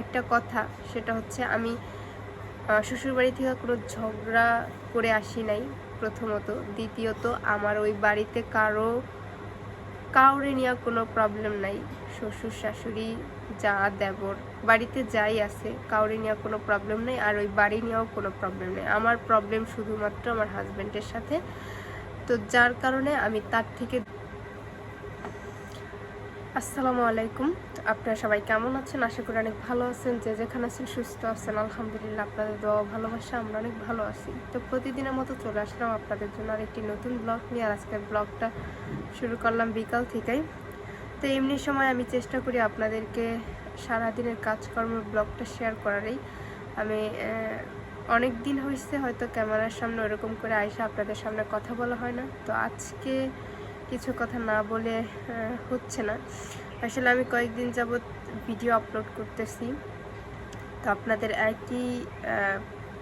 একটা কথা, সেটা হচ্ছে আমি শ্বশুরবাড়ি থেকে কোনো ঝগড়া করে আসি নাই প্রথমত। দ্বিতীয়ত, আমার ওই বাড়িতে কারও, কাউরে নিয়ে কোনো প্রবলেম নাই। শ্বশুর, শাশুড়ি, যা, দেবর, বাড়িতে যাই আছে, কাউরে নিয়ে কোনো প্রবলেম নেই, আর ওই বাড়ি নিয়েও কোনো প্রবলেম নেই। আমার প্রবলেম শুধুমাত্র আমার হাজব্যান্ডের সাথে। তো যার কারণে আমি তার থেকে আসসালামু আলাইকুম। আপনারা সবাই কেমন আছেন? আশা করি অনেক ভালো আছেন। যে যেখানে আছেন সুস্থ আছেন। আলহামদুলিল্লাহ, আপনাদের দোয়া ভালোবাসা, আমরা অনেক ভালো আছি। তো প্রতিদিনের মতো চলে আসলাম আপনাদের জন্য আরেকটি নতুন ব্লগ নিয়ে। আর আজকের ব্লগটা শুরু করলাম বিকাল থেকেই। তো এমনি সময় আমি চেষ্টা করি আপনাদেরকে সারাদিনের কাজকর্ম ব্লগটা শেয়ার করারই। আমি অনেক দিন হয়েছে হয়তো ক্যামেরার সামনে ওরকম করে আইসা আপনাদের সামনে কথা বলা হয় না। তো আজকে কিছু কথা না বলে হচ্ছে না। আসলে আমি কয়েকদিন যাবৎ ভিডিও আপলোড করতেছি। তো আপনাদের একই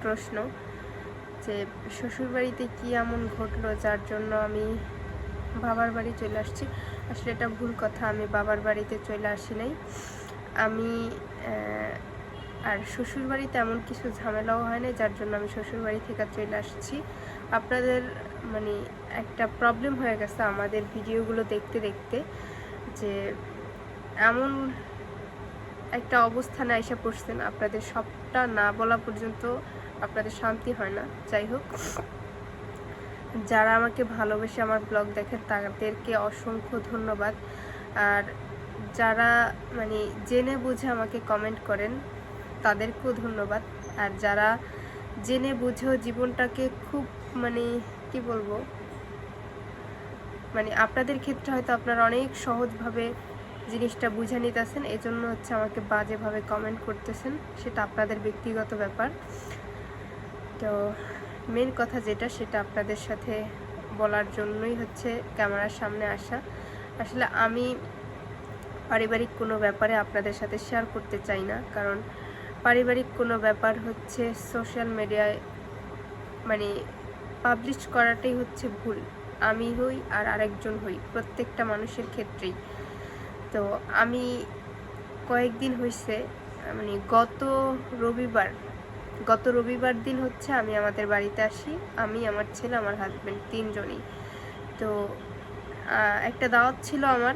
প্রশ্ন যে শ্বশুরবাড়িতে কি এমন ঘটলো যার জন্য আমি বাবার বাড়ি চলে আসছি? আসলে এটা ভুল কথা, আমি বাবার বাড়িতে চলে আসি নাই। আমি আর শ্বশুরবাড়িতে এমন কিছু ঝামেলাও হয় না যার জন্য আমি শ্বশুরবাড়ি থেকে চলে আসছি। আপনাদের মানে একটা প্রবলেম হয়ে গেছে আমাদের ভিডিওগুলো দেখতে দেখতে, যে এমন একটা অবস্থানে এসে পড়ছেন আপনাদের সবটা না বলা পর্যন্ত আপনাদের শান্তি হয় না। যাই হোক, যারা আমাকে ভালোবেসে আমার ব্লগ দেখেন, তাদেরকে অসংখ্য ধন্যবাদ। আর যারা মানে জেনে বুঝে আমাকে কমেন্ট করেন, তাদেরকেও ধন্যবাদ। আর যারা জেনে বুঝেও জীবনটাকে খুব মানে কি বলব? মানে আপনাদের ক্ষেত্রে হয়তো আপনারা অনেক সহজভাবে জিনিসটা বুঝে নিতেছেন এই জন্য হচ্ছে আমাকে বাজেভাবে কমেন্ট করতেছেন, সেটা আপনাদের ব্যক্তিগত ব্যাপার। তো মেন কথা যেটা, সেটা আপনাদের সাথে বলার জন্যই হচ্ছে ক্যামেরার সামনে আসা। আসলে আমি পারিবারিক কোনো ব্যাপারে আপনাদের সাথে শেয়ার করতে চাই না, কারণ পারিবারিক কোনো ব্যাপার হচ্ছে সোশ্যাল মিডিয়ায় মানে পাবলিশ করাটাই হচ্ছে ভুল। আমি হই আর আরেকজন হই, প্রত্যেকটা মানুষের ক্ষেত্রেই। তো আমি কয়েকদিন হয়েছে মানে গত রবিবার গত রবিবার দিন হচ্ছে আমি আমাদের বাড়িতে আসি, আমি, আমার ছেলে, আমার হাজব্যান্ড তিনজনই। তো একটা দাওয়াত ছিল আমার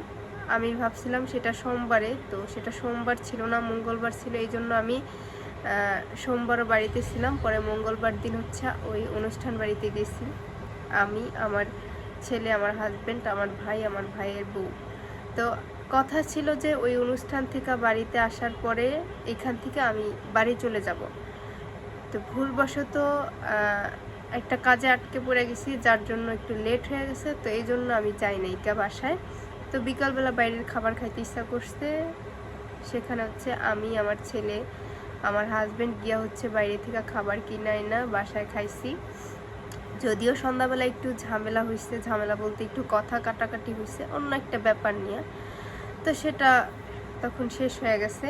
আমি ভাবছিলাম সেটা সোমবারে তো সেটা সোমবার ছিল না মঙ্গলবার ছিল এই জন্য আমি আহ, সোমবারও বাড়িতে ছিলাম পরে মঙ্গলবার দিন হচ্ছে ওই অনুষ্ঠান বাড়িতে গেছি। আমি আমার ছেলে আমার হাজব্যান্ড আমার ভাই আমার ভাইয়ের বউ। তো কথা ছিল যে ওই অনুষ্ঠান থেকে বাড়িতে আসার পরে এখান থেকে আমি বাড়ি চলে যাব। তো ভুলবশত একটা কাজে আটকে পড়ে গেছি যার জন্য একটু লেট হয়ে গেছে তো এই জন্য আমি যাই নাই কা বাসায়। তো বিকালবেলা বাইরের খাবার খাইতে ইচ্ছা করছে। সেখানে হচ্ছে আমি, আমার ছেলে, আমার হাজব্যান্ড গিয়া হচ্ছে বাইরে থেকে খাবার কিনাই না বাসায় খাইছি। যদিও সন্ধ্যাবেলা একটু ঝামেলা হয়েছে ঝামেলা বলতে একটু কথা কাটাকাটি হয়েছে অন্য একটা ব্যাপার নিয়ে। তো সেটা তখন শেষ হয়ে গেছে।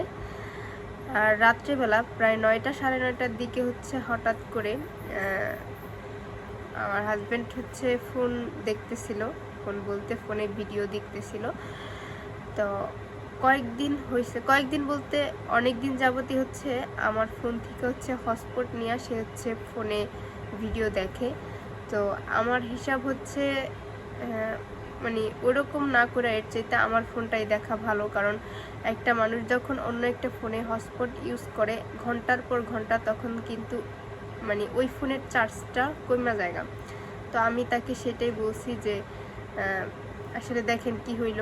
আর রাত্রেবেলা প্রায় নয়টা, সাড়ে নয়টার দিকে হচ্ছে হঠাৎ করে আমার হাজব্যান্ড হচ্ছে ফোন দেখতেছিল। ফোন বলতে ফোনে ভিডিও দেখতেছিল। তো কয়েকদিন হয়েছে কয়েকদিন বলতে অনেক দিন যাবতই হচ্ছে আমার ফোন থেকে হচ্ছে হটস্পট নিয়ে সে হচ্ছে ফোনে ভিডিও দেখে। তো আমার হিসাব হচ্ছে মানে ওরকম না করে এর চাইতে আমার ফোনটাই দেখা ভালো। কারণ একটা মানুষ যখন অন্য একটা ফোনে হটস্পট ইউজ করে, ঘণ্টার পর ঘণ্টা তখন কিন্তু মানে ওই ফোনের চার্জটা কমা জায়গা তো আমি তাকে সেটাই বলছি যে আসলে দেখেন কি হইল।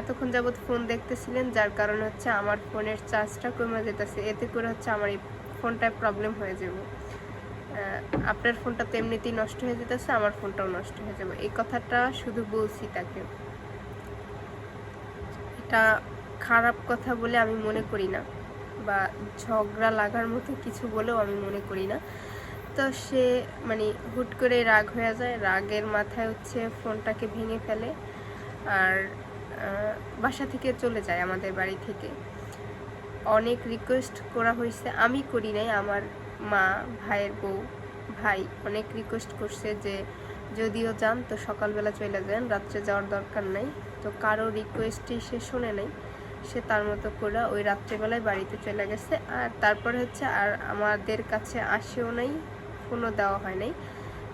এতক্ষণ যাবৎ ফোন দেখতেছিলেন, যার কারণে হচ্ছে আমার ফোনের চার্জটা কমে যেতেছে। এতে করে হচ্ছে আমার এই ফোনটায় প্রবলেম হয়ে যাব। আপনার ফোনটা তো এমনিতেই নষ্ট হয়ে যেতেছে, আমার ফোনটাও নষ্ট হয়ে যাবে। এই কথাটা শুধু বলছি তাকে। এটা খারাপ কথা বলে আমি মনে করি না, বা ঝগড়া লাগার মতো কিছু বলেও আমি মনে করি না। তো সে মানে হুট করে রাগ হয়ে যায়। রাগের মাথায় হচ্ছে ফোনটাকে ভেঙে ফেলে আর বাসা থেকে চলে যায় আমাদের বাড়ি থেকে। অনেক রিকোয়েস্ট করা হয়েছে। আমি করি নাই, আমার মা, ভাইয়ের বউ, ভাই অনেক রিকোয়েস্ট করছে যে, যদিও যান তো সকালবেলা চলে যান, রাত্রে যাওয়ার দরকার নাই। তো কারও রিকোয়েস্টই সে শোনে নাই। সে তার মতো করে ওই রাত্রেবেলায় বাড়িতে চলে গেছে। আর তারপরে হচ্ছে আর আমাদের কাছে আসেও নাই। ফোনও দেওয়া হয় নাই।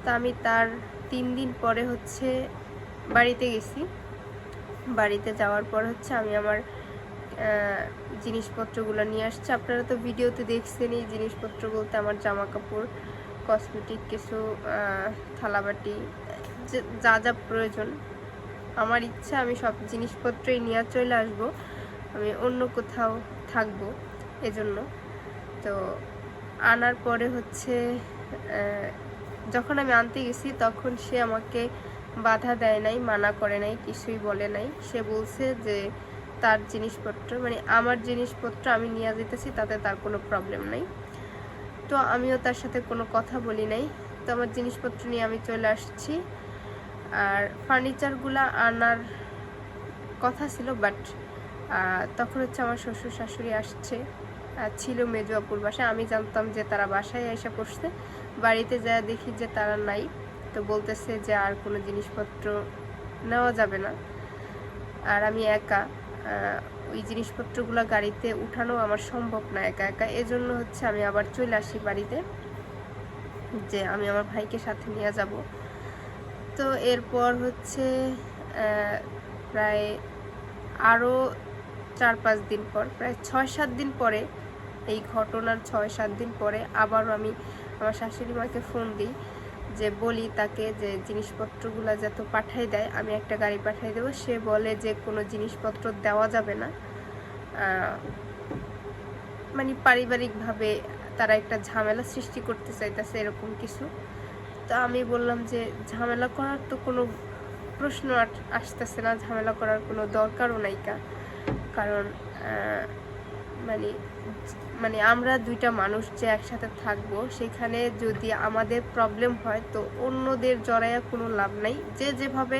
তো আমি তার তিন দিন পরে হচ্ছে বাড়িতে গেছি। বাড়িতে যাওয়ার পর হচ্ছে আমি আমার জিনিসপত্রগুলো নিয়ে আসছি। আপনারা তো ভিডিওতে দেখছেন এই জিনিসপত্র বলতে আমার জামা কাপড় কসমেটিক কিছু থালাবাটি যা যা প্রয়োজন। আমার ইচ্ছা আমি সব জিনিসপত্রই নিয়ে চলে আসব। আমি অন্য কোথাও থাকব এজন্য। তো আনার পরে হচ্ছে যখন আমি আনতে গেছি, তখন সে আমাকে বাধা দেয় নাই, মানা করে নাই, কিছুই বলে নাই। সে বলছে যে, তার জিনিসপত্র মানে আমার জিনিসপত্র আমি নিয়ে যেতেছি, তাতে তার কোনো প্রবলেম নাই। তো আমিও তার সাথে কোনো কথা বলি নাই। তো আমার জিনিসপত্র নিয়ে আমি চলে আসছি। আর ফার্নিচারগুলা আনার কথা ছিল বাট তখন হচ্ছে আমার শ্বশুর শাশুড়ি আসছে। ছিল মেজো অপুর বাসায়। আমি জানতাম যে তারা বাসায় এসে পড়ছে বাড়িতে যা দেখি যে তারা নাই, তো বলতেছে যে আর কোনো জিনিসপত্র নেওয়া যাবে না। আর আমি একা ওই জিনিসপত্রগুলো গাড়িতে উঠানো আমার সম্ভব না একা একা। এজন্য হচ্ছে আমি আবার চলে আসি বাড়িতে, যে আমি আমার ভাইকে সাথে নিয়ে যাব। তো এরপর হচ্ছে প্রায় আরও চার পাঁচ দিন পর, প্রায় ছয় সাত দিন পরে এই ঘটনার ছয়, সাত দিন পরে আবারও আমি আমার শাশুড়ি মাকে ফোন দিই যে, বলি তাকে যে, জিনিসপত্রগুলো যত পাঠাই দেয়, আমি একটা গাড়ি পাঠাই দেবো। সে বলে যে, কোনো জিনিসপত্র দেওয়া যাবে না। মানে পারিবারিকভাবে তারা একটা ঝামেলা সৃষ্টি করতে চাইতেছে এরকম কিছু। তো আমি বললাম যে, ঝামেলা করার তো কোনো প্রশ্ন আসতেছে না। ঝামেলা করার কোনো দরকারও নাইকা কারণ মানে মানে আমরা দুইটা মানুষ যে একসাথে থাকব, সেখানে যদি আমাদের প্রবলেম হয়, তো অন্যদের জড়াইয়া কোনো লাভ নাই। যে যেভাবে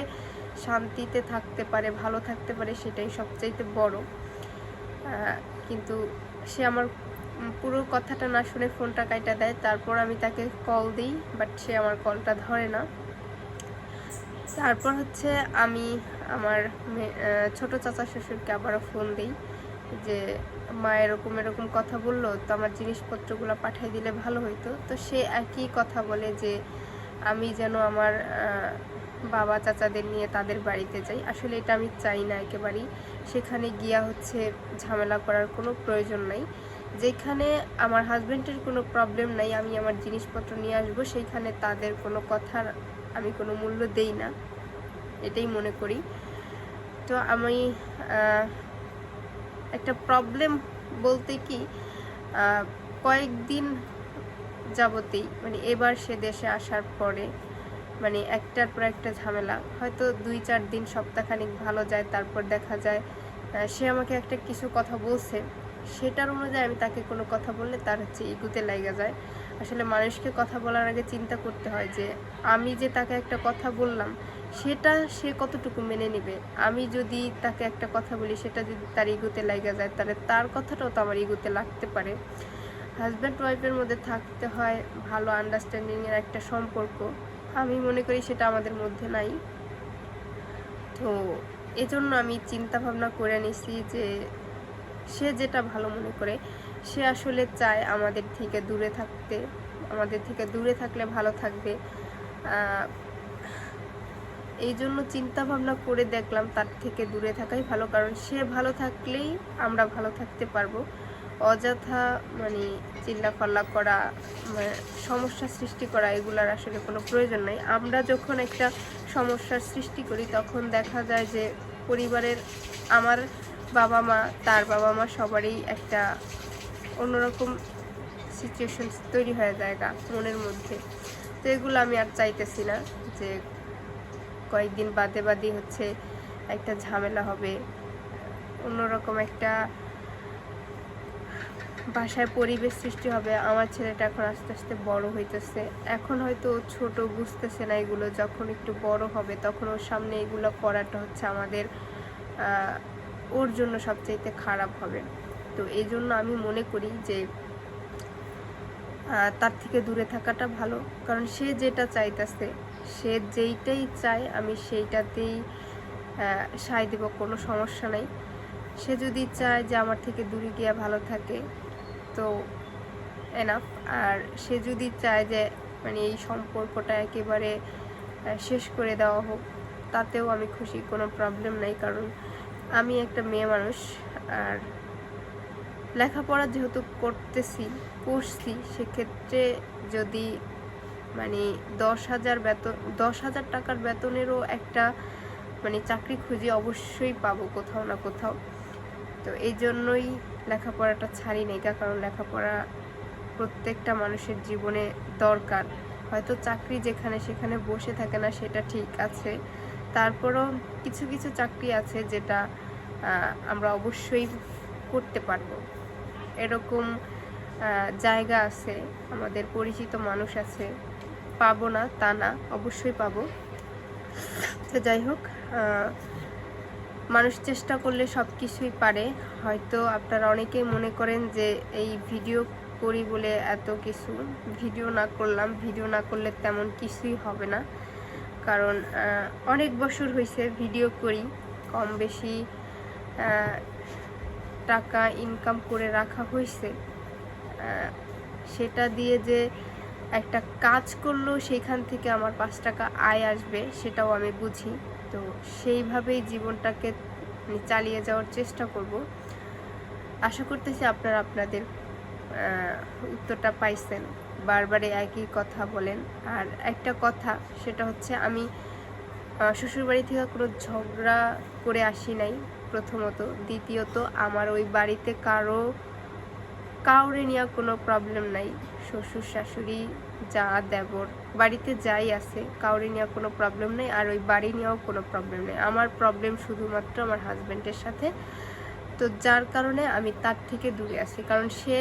শান্তিতে থাকতে পারে, ভালো থাকতে পারে, সেটাই সবচাইতে বড়। কিন্তু সে আমার পুরো কথাটা না শুনে ফোনটা কাইটা দেয়, তারপর আমি তাকে কল দিই বাট সে আমার কলটা ধরে না। তারপর হচ্ছে আমি আমার ছোট চাচা শ্বশুরকে আবারও ফোন দিই। যে মা এরকম এরকম কথা বলল, তো আমার জিনিসপত্রগুলো পাঠিয়ে দিলে ভালো হইতো। তো সে একই কথা বলে যে, আমি যেন আমার বাবা চাচাদের নিয়ে তাদের বাড়িতে যাই। আসলে এটা আমি চাই না একেবারেই। সেখানে গিয়া হচ্ছে ঝামেলা করার কোনো প্রয়োজন নাই। যেখানে আমার হাজব্যান্ডের কোনো প্রবলেম নাই, আমি আমার জিনিসপত্র নিয়ে আসব, সেইখানে তাদের কোনো কথার আমি কোনো মূল্য দেই না। এটাই মনে করি। তো আমি একটা প্রবলেম বলতে কি কয়েকদিন যাবতেই মানে এবার সে দেশে আসার পরে মানে একটার পর একটা ঝামেলা। হয়তো দুই চার দিন, সপ্তাহখানিক ভালো যায়, তারপর দেখা যায় সে আমাকে একটা কিছু কথা বলছে। সেটার অনুযায়ী আমি তাকে কোনো কথা বললে তার হচ্ছে ইগুতে লাগা যায়। আসলে মানুষকে কথা বলার আগে চিন্তা করতে হয় যে, আমি যে তাকে একটা কথা বললাম সেটা সে কতটুকু মেনে নেবে? আমি যদি তাকে একটা কথা বলি, সেটা যদি তার ইগুতে লাগা যায়, তাহলে তার কথাটাও তো আমার ইগুতে লাগতে পারে। হাজব্যান্ড ওয়াইফের মধ্যে থাকতে হয় ভালো আন্ডারস্ট্যান্ডিংয়ের একটা সম্পর্ক। আমি মনে করি সেটা আমাদের মধ্যে নাই। তো এজন্য আমি চিন্তা ভাবনা করে নিছি যে সে যেটা ভালো মনে করে, সে আসলে চায় আমাদের থেকে দূরে থাকতে। আমাদের থেকে দূরে থাকলে ভালো থাকবে। এই জন্য চিন্তা ভাবনা করে দেখলাম তার থেকে দূরে থাকাই ভালো, কারণ সে ভালো থাকলেই আমরা ভালো থাকতে পারব। অযথা মানে চিল্লাফাল্লা করা মানে সমস্যা সৃষ্টি করা, এগুলার আসলে কোনো প্রয়োজন নাই। আমরা যখন একটা সমস্যার সৃষ্টি করি, তখন দেখা যায় যে পরিবারের আমার বাবা মা তার বাবা মা সবারই একটা অন্যরকম সিচুয়েশন তৈরি হয়ে যায় মনের মধ্যে। তো এগুলো আমি আর চাইতেছি না যে কয়েকদিন বাদে বাদে হচ্ছে একটা ঝামেলা হবে। অন্যরকম একটা বাসায় পরিবেশ সৃষ্টি হবে। আমার ছেলেটা এখন আস্তে আস্তে বড় হইতেছে। এখন হয়তো ছোট বুঝতেছে না এগুলো। যখন একটু বড় হবে তখন ওর সামনে এগুলো করাটা হচ্ছে আমাদের ওর জন্য সবচাইতে খারাপ হবে। তো এই জন্য আমি মনে করি যে তার থেকে দূরে থাকাটা ভালো। কারণ সে যেটা চাইতেছে সে যেইটাই চায়, আমি সেইটাতেই সায় দেব, কোনো সমস্যা নাই। সে যদি চায় যে আমার থেকে দূরে গিয়ে ভালো থাকে, তো এনাফ আর সে যদি চায় যে মানে এই সম্পর্কটা একেবারে শেষ করে দেওয়া হোক, তাতেও আমি খুশি, কোনো প্রবলেম নাই। কারণ আমি একটা মেয়ে মানুষ, আর লেখাপড়া যেহেতু করতেছি করছি সেক্ষেত্রে যদি মানে দশ হাজার বেতন, দশ হাজার টাকার বেতনেরও একটা মানে চাকরি খুঁজে অবশ্যই পাবো কোথাও না কোথাও। তো এই জন্যই লেখাপড়াটা ছাড়ি নাই কারণ লেখাপড়া প্রত্যেকটা মানুষের জীবনে দরকার। হয়তো চাকরি যেখানে সেখানে বসে থাকে না, সেটা ঠিক আছে। তারপরও কিছু কিছু চাকরি আছে যেটা আমরা অবশ্যই করতে পারব। এরকম জায়গা আছে, আমাদের পরিচিত মানুষ আছে। পাবো না, তা না, অবশ্যই পাবো। তো যাই হোক মানুষ চেষ্টা করলে সব কিছুই পারে। হয়তো আপনারা অনেকেই মনে করেন যে এই ভিডিও করি বলে এত কিছু, ভিডিও না করলাম, ভিডিও না করলে তেমন কিছুই হবে না। কারণ অনেক বছর হয়েছে ভিডিও করি, কম বেশি টাকা ইনকাম করে রাখা হয়েছে সেটা দিয়ে যে একটা কাজ করলেও সেখান থেকে আমার পাঁচ টাকা আয় আসবে, সেটাও আমি বুঝি। তো সেইভাবেই জীবনটাকে চালিয়ে যাওয়ার চেষ্টা করব। আশা করতেছি আপনারা আপনাদের উত্তরটা পাইছেন। বারবারে একই কথা বলেন। আর একটা কথা, সেটা হচ্ছে আমি শ্বশুরবাড়ি থেকে কোনো ঝগড়া করে আসি নাই, প্রথমত। দ্বিতীয়ত, আমার ওই বাড়িতে কারও, কাউরে নিয়ে কোনো প্রবলেম নাই। শ্বশুর শাশুড়ি, যা, দেবর, বাড়িতে যাই আছে, কাউরে নিয়ে কোনো প্রবলেম নেই, আর ওই বাড়ি নিয়েও কোনো প্রবলেম নেই। আমার প্রবলেম শুধুমাত্র আমার হাজব্যান্ডের সাথে। তো যার কারণে আমি তার থেকে দূরে আছি, কারণ সে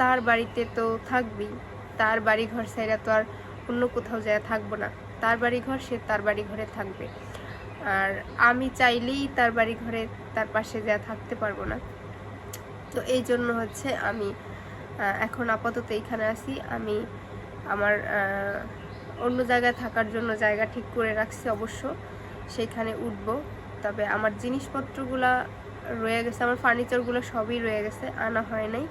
তার বাড়িতে তো থাকবেই। তার বাড়ি ঘর সাইরা তো আর অন্য কোথাও যায় থাকব না। তার বাড়ি ঘর সে তার বাড়ি ঘরে থাকবে। আর আমি চাইলেই তার বাড়ি ঘরে তার পাশে যা থাকতে পারব না। তো এই জন্য হচ্ছে আমি এখন আপাতত এইখানে আছি। আমি আমার অন্য জায়গায় থাকার জন্য জায়গা ঠিক করে রাখছি অবশ্য। সেইখানে উঠবো। তবে আমার জিনিসপত্রগুলা রয়ে গেছে, আমার ফার্নিচারগুলো সবই রয়ে গেছে, আনা হয় নাই।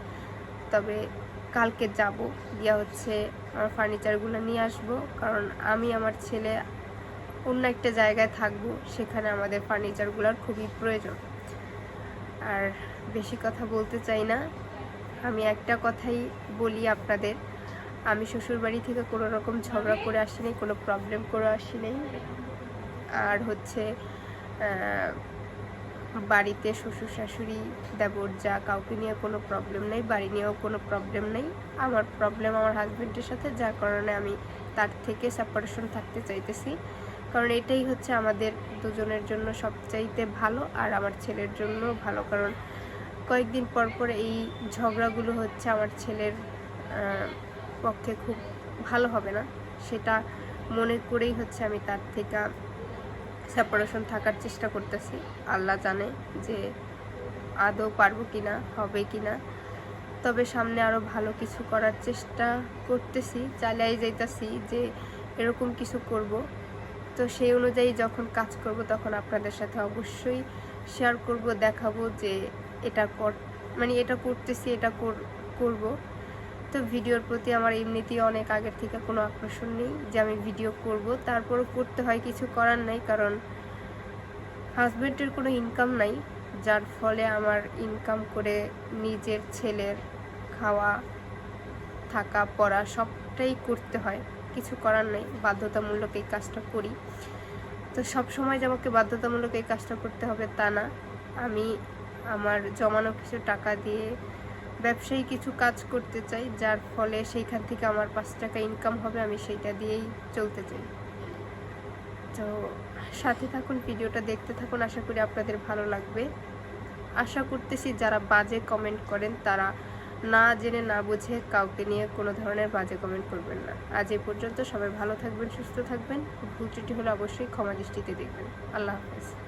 তবে কালকে যাব, গিয়া হচ্ছে আমার ফার্নিচারগুলো নিয়ে আসব। কারণ আমি, আমার ছেলে অন্য একটা জায়গায় থাকব, সেখানে আমাদের ফার্নিচারগুলোর খুবই প্রয়োজন। আর বেশি কথা বলতে চাই না। আমি একটা কথাই বলি আপনাদের। আমি শ্বশুরবাড়ি থেকে কোনো রকম ঝগড়া করে আসিনি, কোনো প্রবলেম করে আসিনি। আর হচ্ছে বাড়িতে শ্বশুর শাশুড়ি, দেবর যা, কাউকে নিয়ে কোনো প্রবলেম নেই, বাড়ি নিয়েও কোনো প্রবলেম নেই। আমার প্রবলেম আমার হাজব্যান্ডের সাথে, যার কারণে আমি তার থেকে সেপারেশন থাকতে চাইতেছি। কারণ এটাই হচ্ছে আমাদের দুজনের জন্য সবচাইতে ভালো, আর আমার ছেলের জন্য ভালো। কারণ কয়েকদিন পর পর এই ঝগড়াগুলো হচ্ছে আমার ছেলের পক্ষে খুব ভালো হবে না। সেটা মনে করেই হচ্ছে আমি তার থেকে সেপারেশন থাকার চেষ্টা করতেছি। আল্লাহ জানে যে আদৌ পারব কি না হবে কি না তবে সামনে আরও ভালো কিছু করার চেষ্টা করতেছি, চালিয়ে যাইতাছি যে এরকম কিছু করব। তো সেই অনুযায়ী যখন কাজ করব তখন আপনাদের সাথে অবশ্যই শেয়ার করব, দেখাবো যে এটা কর মানে এটা করতেছি, এটা কর- করব। তো ভিডিওর প্রতি আমার এমনিতেই অনেক আগের থেকে কোনো আকর্ষণ নেই যে আমি ভিডিও করব। তারপরও করতে হয়, কিছু করার নাই, কারণ হাজব্যান্ডের কোনো ইনকাম নাই, যার ফলে আমার ইনকাম করে নিজের ছেলের খাওয়া, থাকা, পড়া সবটাই করতে হয়। কিছু করার নেই, বাধ্যতামূলক এই কাজটা করি। তো সব সময় যে আমাকে বাধ্যতামূলক এই কাজটা করতে হবে তা না। আমি আমার জমানো কিছু টাকা দিয়ে ব্যবসায়ী কিছু কাজ করতে চাই, যার ফলে সেইখান থেকে আমার পাঁচ টাকা ইনকাম হবে, আমি সেইটা দিয়েই চলতে চাই। তো সাথে থাকুন, ভিডিওটা দেখতে থাকুন, আশা করি আপনাদের ভালো লাগবে। আশা করতেছি যারা বাজে কমেন্ট করেন, তারা না জেনে, না বুঝে কাউকে নিয়ে কোনো ধরনের বাজে কমেন্ট করবেন না। আজ এ পর্যন্ত সবাই ভালো থাকবেন, সুস্থ থাকবেন। ভুল ত্রুটি হলে অবশ্যই ক্ষমা দৃষ্টিতে দেখবেন। আল্লাহ হাফেজ।